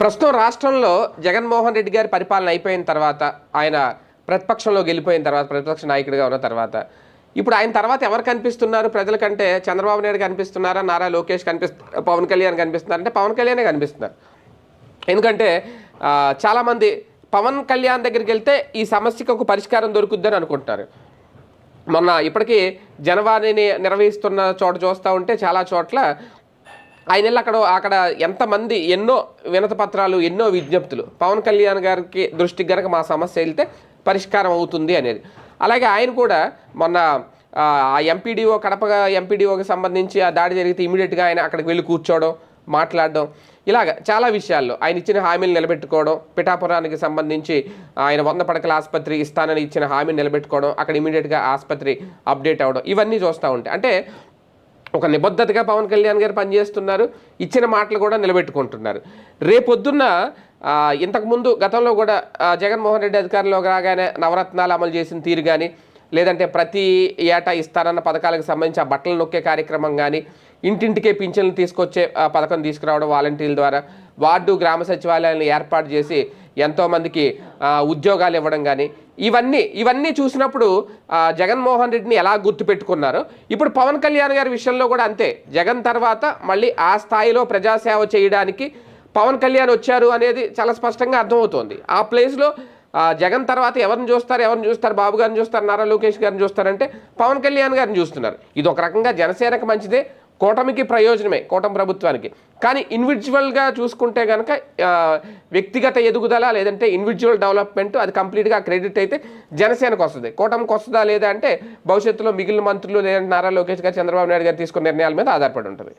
ప్రస్తుతం రాష్ట్రంలో జగన్మోహన్ రెడ్డి గారి పరిపాలన అయిపోయిన తర్వాత ఆయన ప్రతిపక్షంలో గెలిపోయిన తర్వాత ప్రతిపక్ష నాయకుడిగా ఉన్న తర్వాత ఇప్పుడు ఆయన తర్వాత ఎవరు కనిపిస్తున్నారు? ప్రజలకంటే చంద్రబాబు నాయుడు కనిపిస్తున్నారా? నారా లోకేష్ కనిపిస్తున్నారు పవన్ కళ్యాణ్ కనిపిస్తున్నారు? అంటే పవన్ కళ్యాణే కనిపిస్తున్నారు. ఎందుకంటే చాలామంది పవన్ కళ్యాణ్ దగ్గరికి వెళ్తే ఈ సమస్యకు ఒక పరిష్కారం దొరుకుద్దని అనుకుంటున్నారు మొన్న ఇప్పటికీ జనవాణిని నిర్వహిస్తున్న చోట చూస్తూ ఉంటే చాలా చోట్ల ఆయన వెళ్ళి అక్కడ అక్కడ ఎంతమంది ఎన్నో వినత పత్రాలు ఎన్నో విజ్ఞప్తులు. పవన్ కళ్యాణ్ గారికి దృష్టికి గనక మా సమస్య వెళ్తే పరిష్కారం అవుతుంది అనేది. అలాగే ఆయన కూడా మొన్న ఆ ఎంపీడీఓ కడప ఎంపీడీఓకి సంబంధించి ఆ దాడి జరిగితే ఇమీడియట్గా ఆయన అక్కడికి వెళ్ళి కూర్చోవడం మాట్లాడడం ఇలాగ చాలా విషయాల్లో ఆయన ఇచ్చిన హామీలు నిలబెట్టుకోవడం పిఠాపురానికి సంబంధించి ఆయన వంద పడకల ఆసుపత్రి ఇస్తానని ఇచ్చిన హామీని నిలబెట్టుకోవడం అక్కడ ఇమీడియట్గా ఆసుపత్రి అప్డేట్ అవ్వడం ఇవన్నీ చూస్తూ ఉంటాయి అంటే ఒక నిబద్ధతగా పవన్ కళ్యాణ్ గారు పనిచేస్తున్నారు. ఇచ్చిన మాటలు కూడా నిలబెట్టుకుంటున్నారు. రేపొద్దున్న ఇంతకుముందు గతంలో కూడా జగన్మోహన్ రెడ్డి అధికారంలోకి రాగానే నవరత్నాలు అమలు చేసిన తీరు కానీ లేదంటే ప్రతి ఏటా ఇస్తారన్న పథకాలకు సంబంధించి ఆ బట్టలు నొక్కే కార్యక్రమం కానీ ఇంటింటికే పింఛన్లు తీసుకొచ్చే పథకం తీసుకురావడం వాలంటీర్ల ద్వారా వార్డు గ్రామ సచివాలయాలను ఏర్పాటు చేసి ఎంతోమందికి ఉద్యోగాలు ఇవ్వడం కానీ ఇవన్నీ ఇవన్నీ చూసినప్పుడు జగన్మోహన్ రెడ్డిని ఎలా గుర్తుపెట్టుకున్నారు? ఇప్పుడు పవన్ కళ్యాణ్ గారి విషయంలో కూడా అంతే. జగన్ తర్వాత మళ్ళీ ఆ స్థాయిలో ప్రజాసేవ చేయడానికి పవన్ కళ్యాణ్ వచ్చారు అనేది చాలా స్పష్టంగా అర్థమవుతోంది. ఆ ప్లేస్లో జగన్ తర్వాత ఎవరిని చూస్తారు ఎవరిని చూస్తారు బాబు గారిని చూస్తారు నారా లోకేష్ గారిని చూస్తారంటే పవన్ కళ్యాణ్ గారిని చూస్తున్నారు. ఇది ఒక రకంగా జనసేనకు మంచిదే కూటమికి ప్రయోజనమే కూటమి ప్రభుత్వానికి. కానీ ఇండివిజువల్గా చూసుకుంటే కనుక వ్యక్తిగత ఎదుగుదల లేదంటే ఇండివిజువల్ డెవలప్మెంట్ అది కంప్లీట్గా క్రెడిట్ అయితే జనసేనకు వస్తుంది. కూటమికి వస్తుందా లేదా అంటే భవిష్యత్తులో మిగిలిన మంత్రులు లేదంటే నారా లోకేష్ గారు చంద్రబాబు నాయుడు గారు తీసుకున్న నిర్ణయాల మీద ఆధారపడి ఉంటుంది.